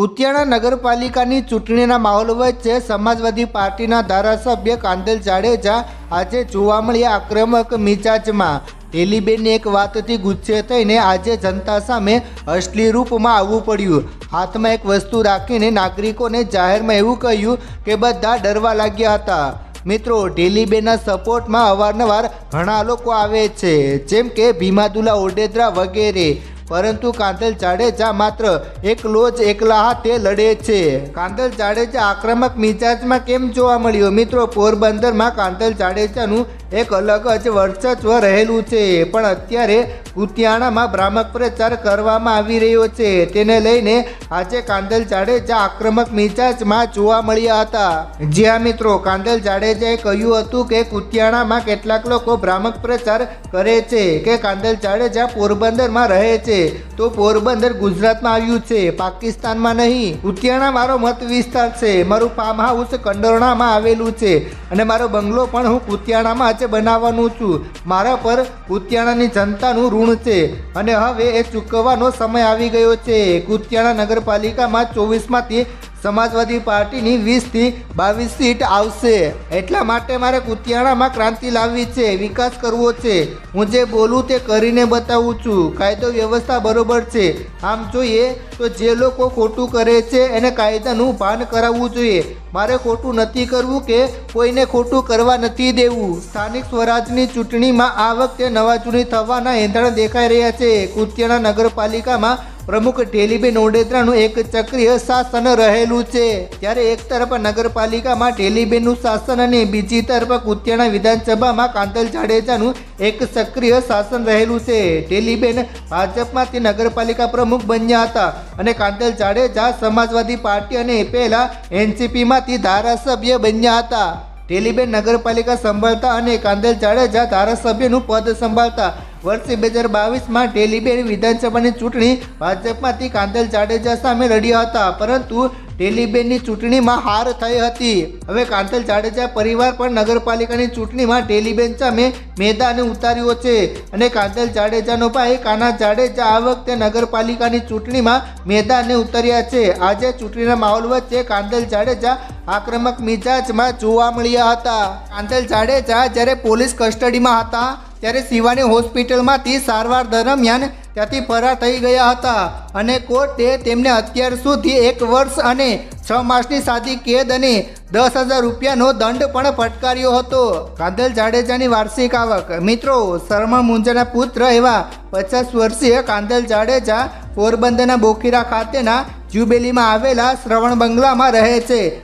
કુતિયાણા નગરપાલિકાની ચૂંટણીના માહોલ વચ્ચે સમાજવાદી પાર્ટીના ધારાસભ્ય કાંદલ જાડેજા આજે જોવા મળ્યા આક્રમક મિજાજમાં. ટેલીબેનની એક વાતથી ગુસ્સે થઈને આજે જનતા સામે અસલી રૂપમાં આવવું પડ્યું. હાથમાં એક વસ્તુ રાખીને નાગરિકોને જાહેરમાં એવું કહ્યું કે બધા ડરવા લાગ્યા હતા. મિત્રો ટેલીબેનના સપોર્ટમાં અવારનવાર ઘણા લોકો આવે છે, જેમ કે ભીમાદુલા ઓડેદરા વગેરે. પરંતુ કાંતલ જાડેજા માત્ર એકલો જ એકલા હાથે લડે છે. કાંતલ જાડેજા આક્રમક મિજાજમાં કેમ જોવા મળ્યો? મિત્રો, પોરબંદરમાં કાંતલ જાડેજાનું એક અલગ જ વર્ચસ્વ રહેલું છે. પણ અત્યારે કુતિયાણામાં ભ્રામક પ્રચાર કરવામાં આવી રહ્યો છે. તેને લઈને આજે કાંદલ જાડેજા આક્રમક મિજાજમાં જોવા મળ્યા હતા. જ્યાં મિત્રો કાંદલ જાડેજાએ કહ્યું હતું કે કુતિયાણામાં કેટલાક લોકો ભ્રામક પ્રચાર કરે છે કે કાંદલ જાડેજા પોરબંદરમાં રહે છે. તો પોરબંદર ગુજરાતમાં આવ્યું છે, પાકિસ્તાનમાં નહીં. કુતિયાણા મારો મત વિસ્તાર છે. મારું ફાર્મ હાઉસ કંડોરણામાં આવેલું છે. અને મારો બંગલો પણ હું કુતિયાણામાં જ બનાવવાનું છું. મારા પર કુતિયાણાની જનતાનું ઋણ છે અને હવે એ ચૂકવવાનો સમય આવી ગયો છે. કુતિયાણા નગરપાલિકામાં ચોવીસમાંથી સમાજવાદી પાર્ટીની વીસથી બાવીસ સીટ આવશે. એટલા માટે મારે કુતિયાણામાં ક્રાંતિ લાવવી છે, વિકાસ કરવો છે. હું જે બોલું તે કરીને બતાવું છું. કાયદો વ્યવસ્થા બરોબર છે. આમ જોઈએ તો જે લોકો ખોટું કરે છે, એને કાયદાનું ભાન કરાવવું જોઈએ. મારે ખોટું નથી કરવું કે કોઈને ખોટું કરવા નથી દેવું. સ્થાનિક સ્વરાજની ચૂંટણીમાં આ વખતે નવા ચૂંટણી થવાના એંધાણ દેખાઈ રહ્યા છે. કુતિયાણા નગરપાલિકામાં પ્રમુખ ટેલીબેન ઓડેદરાનું એક ચક્રીય શાસન રહેલું છે. ત્યારે એક તરફ નગરપાલિકામાં ટેલીબેનનું શાસન અને બીજી તરફ કુતિયાણા વિધાનસભામાં કાંતલ જાડેજાનું એક સક્રિય શાસન રહેલું છે. ટેલીબેન ભાજપમાંથી નગરપાલિકા પ્રમુખ બન્યા હતા અને કાંતલ જાડેજા સમાજવાદી પાર્ટી અને પહેલાં એનસીપીમાંથી ધારાસભ્ય બન્યા હતા. ટેલીબેન નગરપાલિકા સંભાળતા અને કાંદલ જાડેજા ધારાસભ્યનું પદ સંભાળતા. વર્ષ બે હજાર બાવીસમાં ટેલીબેન વિધાનસભાની ચૂંટણી ભાજપમાંથી કાંદલ જાડેજા સામે લડ્યા હતા. પરંતુ ટેલીબેનની ચૂંટણીમાં હાર થઈ હતી. હવે કાંતલ જાડેજા પરિવાર પણ નગરપાલિકાની ચૂંટણીમાં ટેલીબેન સામે મેદાને ઉતાર્યો છે અને કાંતલ જાડેજાનો ભાઈ કાના જાડેજા આ વખતે નગરપાલિકાની ચૂંટણીમાં મેદાને ઉતર્યા છે. આજે ચૂંટણીના માહોલ વચ્ચે કાંતલ જાડેજા આક્રમક મિજાજમાં જોવા મળ્યા હતા. કાંતલ જાડેજા જ્યારે પોલીસ કસ્ટડીમાં હતા ત્યારે શિવાની હોસ્પિટલમાંથી સારવાર દરમિયાન ત્યાંથી ફરાર થઈ ગયા હતા અને કોર્ટે તેમને અત્યાર સુધી એક વર્ષ અને છ માસની સાદી કેદ અને દસ હજાર રૂપિયાનો દંડ પણ ફટકાર્યો હતો. કાંદલ જાડેજાની વાર્ષિક આવક. મિત્રો, શર્મા મુંજાના પુત્ર એવા પચાસ વર્ષીય કાંદલ જાડેજા પોરબંદરના બોખીરા ખાતેના જ્યુબેલીમાં આવેલા શ્રવણ બંગલામાં રહે છે.